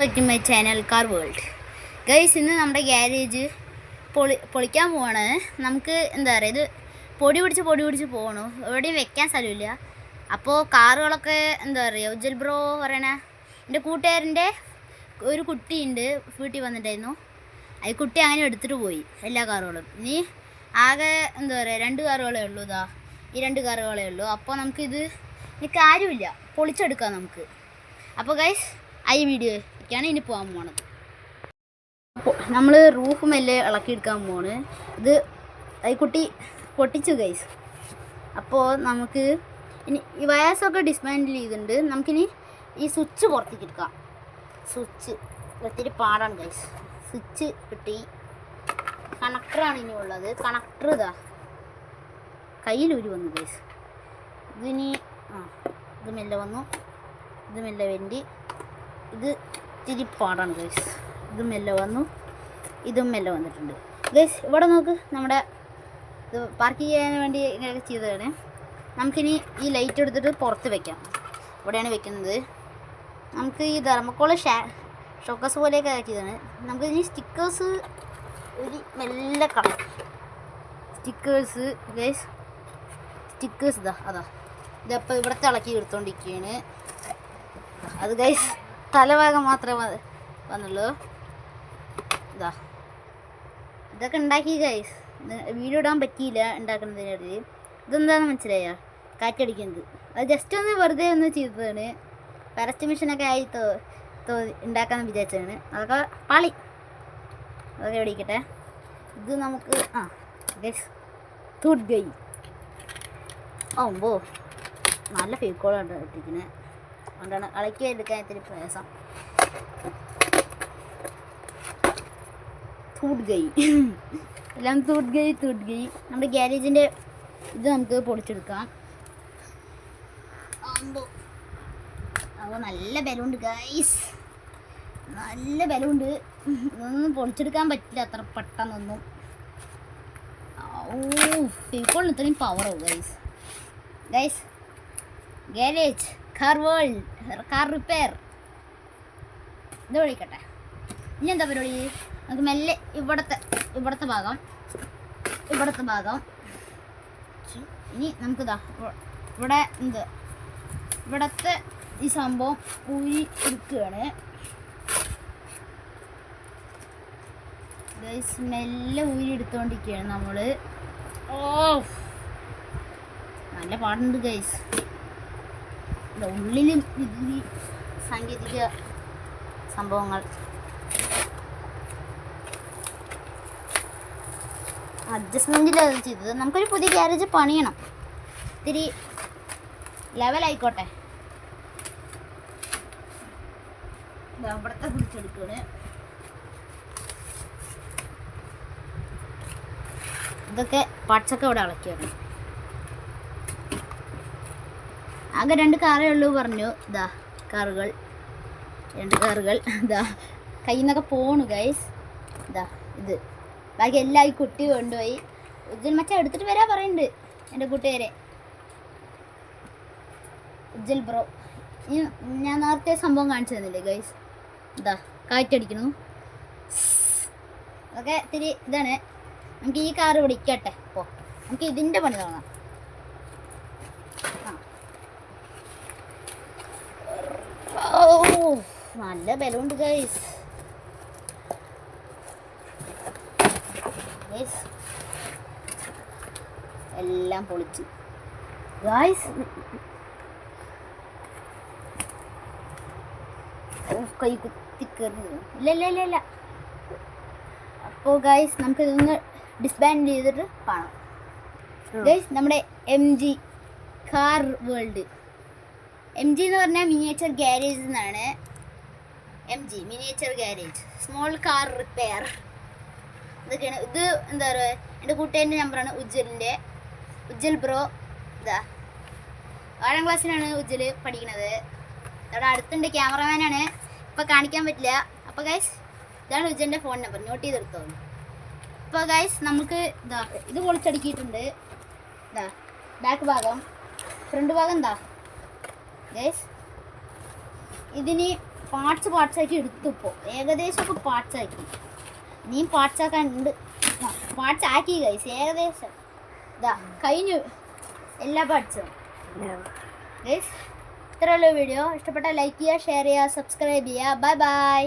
പറ്റും my channel car world guys ഇന്ന് നമ്മുടെ ഗ്യാരേജ് പൊളി പൊളിക്കാൻ പോവാണ്. നമുക്ക് എന്താ പറയുക ഇത് പൊടി പിടിച്ച് പൊടി പിടിച്ച് പോകണു എവിടെയും വെക്കാൻ സ്ഥലമില്ല. അപ്പോൾ കാറുകളൊക്കെ എന്താ പറയുക ഉജ്ജൽ ബ്രോ പറയണ എന്റെ കൂട്ടുകാരന്റെ ഒരു കുട്ടിയുണ്ട് വീട്ടിൽ വന്നിട്ടായിരുന്നു. അത് കുട്ടി അങ്ങനെ എടുത്തിട്ട് പോയി എല്ലാ കാറുകളും. ഇനി ആകെ എന്താ പറയുക രണ്ട് കാറുകളേ ഉള്ളൂ ഇതാ. ഈ രണ്ട് കാറുകളേ ഉള്ളൂ. അപ്പോൾ നമുക്കിത് ഇനി കാര്യമില്ല പൊളിച്ചെടുക്കാം നമുക്ക്. അപ്പോൾ ഗൈസ് ഐ ഈ വീഡിയോയ്ക്കാണ് ഇനി പോകാൻ പോണത്. നമ്മൾ റൂഫ് മെല്ലെ ഇളക്കിയെടുക്കാൻ പോണ് ഇത് കുട്ടി പൊട്ടിച്ചു ഗൈസ് അപ്പോൾ നമുക്ക് ഇനി ഈ വയസ്സൊക്കെ ഡിസ്മാൻഡിൽ ചെയ്തിട്ടുണ്ട്. നമുക്കിനി ഈ സ്വിച്ച് പുറത്തേക്ക് എടുക്കാം. സ്വിച്ച് ഒത്തിരി പാടാണ് ഗൈസ് സ്വിച്ച് കിട്ടി. കണക്ടറാണ് ഇനി ഉള്ളത്. കണക്ടർ ഇതാ. കയ്യിലൂരി വന്നു ഗൈസ് ഇതിനി ആ ഇത് മെല്ലെ വന്നു. ഇത് മെല്ലെ വേണ്ടി ഇത് ഇത്തിരി പാടാണ് ഗൈസ് ഇതും മെല്ലെ വന്നു. ഇതും മെല്ലെ വന്നിട്ടുണ്ട്. ഗൈസ് ഇവിടെ നോക്ക് നമ്മുടെ ഇത് പാർക്ക് ചെയ്യാൻ വേണ്ടി ഇങ്ങനെയൊക്കെ ചെയ്തതാണ്. നമുക്കിനി ഈ ലൈറ്റ് എടുത്തിട്ട് പുറത്ത് വെക്കാം. ഇവിടെയാണ് വെക്കുന്നത്. നമുക്ക് ഈ ധർമ്മക്കോൾ ഷാ ഷോക്കസ് പോലെയൊക്കെ ആക്കിയതാണ് നമുക്ക് ഇനി സ്റ്റിക്കേഴ്സ് ഒരു മെല്ലെ കളയാം. സ്റ്റിക്കേഴ്സ് ഗൈസ് സ്റ്റിക്കേഴ്സ് ഇതാ അതാ. ഇതപ്പോൾ ഇവിടുത്തെ ഇളക്കി എടുത്തോണ്ടിരിക്കുകയാണ് അത് ഗൈസ് തലഭാഗം മാത്രമേ വന്നുള്ളൂ. ഇതാ ഇതൊക്കെ ഉണ്ടാക്കി ഗൈസ് വീഡിയോ ഇടാൻ പറ്റിയില്ല ഉണ്ടാക്കുന്നതിനിടയിൽ ഇതെന്താണെന്ന് മനസ്സിലായോ? കാറ്റടിക്കുന്നത്. അത് ജസ്റ്റ് ഒന്ന് വെറുതെ ഒന്ന് ചെയ്തതാണ്. പരസ്റ്റ് മിഷനൊക്കെ ആയി തോ തോ ഉണ്ടാക്കാമെന്ന് വിചാരിച്ചതാണ്. അതൊക്കെ പാളി. അതൊക്കെ എവിടെയിക്കട്ടെ ഇത് നമുക്ക് ആ ഗൈസ് തൂട്ട് ഗൈ ഓമ്പോ നല്ല ഫേക്കോളാണ് ഇട്ടിരിക്കുന്നത് അതുകൊണ്ടാണ് അളക്കി എടുക്കാൻ ഇത്തിരി പ്രയാസം. തൂട്ട് ഗൈ എല്ലാം തൂട്ട് ഗൈ തൂട്ട് ഗൈ നമ്മുടെ ഗ്യാരേജിന്റെ ഇത് നമുക്ക് പൊടിച്ചെടുക്കാം. അപ്പോൾ നല്ല ബലമുണ്ട് ഗൈസ് നല്ല ബലമുണ്ട്. ഇതൊന്നും പൊളിച്ചെടുക്കാൻ പറ്റില്ല അത്ര പെട്ടെന്നൊന്നും. ഓ ഇപ്പോൾ ഇത്രയും പവറോ guys guys garage car world car repair ഇത് വിളിക്കട്ടെ. ഇനി എന്താ പരിപാടി? നമുക്ക് മെല്ലെ ഇവിടത്തെ ഇവിടത്തെ ഭാഗം ഇവിടത്തെ ഭാഗം. ഇനി നമുക്ക് ഇതാ ഇവിടെ എന്ത്? ഇവിടത്തെ ഈ സംഭവം ഊരി എടുക്കുകയാണ് സ്മെല്ല് മെല്ലെ ഊരി എടുത്തോണ്ടിരിക്കുകയാണ് നമ്മൾ ഓ നല്ല പാടുണ്ട് ഗൈസ് ഉള്ളിലും വിദ്യുതി സാങ്കേതിക സംഭവങ്ങൾ. അഡ്ജസ്റ്റ്മെന്റിലാണ് ചെയ്തത്. നമുക്കൊരു പുതിയ ഗ്യാരേജ് പണിയണം. ഇത്തിരി ലെവലായിക്കോട്ടെ ഇവിടുത്തെ പിടിച്ചെടുക്കുകയാണ് ഇതൊക്കെ പാർട്സൊക്കെ ഇവിടെ ഇളക്കിയാണ് ആകെ രണ്ട് കാറേ ഉള്ളൂ പറഞ്ഞു. ഇതാ കാറുകൾ. രണ്ട് കാറുകൾ. ഇതാ കയ്യിൽ നിന്നൊക്കെ പോണു ഗൈസ് ഇതാ ഇത്. ബാക്കി എല്ലാം ഈ കുട്ടി കൊണ്ടുപോയി. ഉജ്ജൽ മച്ച എടുത്തിട്ട് വരാ പറയുന്നുണ്ട് എന്റെ കൂട്ടുകാരെ. ഉജ്ജൽ ബ്രോ ഞാൻ നേരത്തെ സംഭവം കാണിച്ചു തന്നില്ലേ ഗൈസ് ഇതാ കാറ്റടിക്കണു. ഓക്കെ ഇത്തിരി ഇതാണ്. നമുക്ക് ഈ കാറ് പിടിക്കട്ടെ. പോ. നമുക്ക് ഇതിന്റെ പണി തുടങ്ങാം ആ ഓ നല്ല ബലമുണ്ട് ഗൈസ് ഗൈസ് എല്ലാം പൊളിച്ച്. ഗൈസ് കൈ കുത്തി കയറി. ഇല്ല ഇല്ല ഇല്ല ഇല്ല. അപ്പോൾ ഗൈസ് നമുക്ക് ഇതൊന്ന് ഡിസ്ബാൻഡ് ചെയ്തിട്ട് കാണാം. ഗൈസ് നമ്മുടെ M G car world M G എന്ന് പറഞ്ഞാൽ മിനിയേച്ചർ ഗ്യാരേജ് എന്നാണ് M G miniature garage small car repair ഇതൊക്കെയാണ്. ഇത് എന്താ പറയുക എന്റെ കൂട്ടുകാരന്റെ നമ്പറാണ് ഉജ്ജലിന്റെ ഉജ്ജൽ ബ്രോ ഇതാ. ഏഴാം ക്ലാസ്സിലാണ് ഉജ്ജൽ പഠിക്കുന്നത് അവിടെ അടുത്തുണ്ട് ക്യാമറമാനാണ്. ഇപ്പോൾ കാണിക്കാൻ പറ്റില്ല. അപ്പോൾ ഗൈസ് ഇതാണ് ഉജ്ജലിന്റെ ഫോൺ നമ്പർ നോട്ട് ചെയ്തെടുത്തോ അപ്പോൾ ഗൈസ് നമുക്ക് ഇതാ ഇത് പൊളിച്ചടുക്കിയിട്ടുണ്ട്. ഇതാ ബാക്ക് ഭാഗം. ഫ്രണ്ട് ഭാഗം എന്താ? ഗൈസ് ഇതിന് പാർട്സ് പാർട്സ് ആക്കി എടുത്തു ഇപ്പോൾ ഏകദേശം ഒക്കെ പാർട്സ് ആക്കി നീ പാർട്സ് ആക്കാൻ ഉണ്ട് പാർട്സ് ആക്കി ഗൈസ് ഏകദേശം. ഇതാ കഴിഞ്ഞു. എല്ലാ പാർട്സും. ഗൈസ് ഇത്രയുള്ള വീഡിയോ ഇഷ്ടപ്പെട്ട ലൈക്ക് ചെയ്യുക ഷെയർ ചെയ്യുക സബ്സ്ക്രൈബ് ചെയ്യുക. Bye bye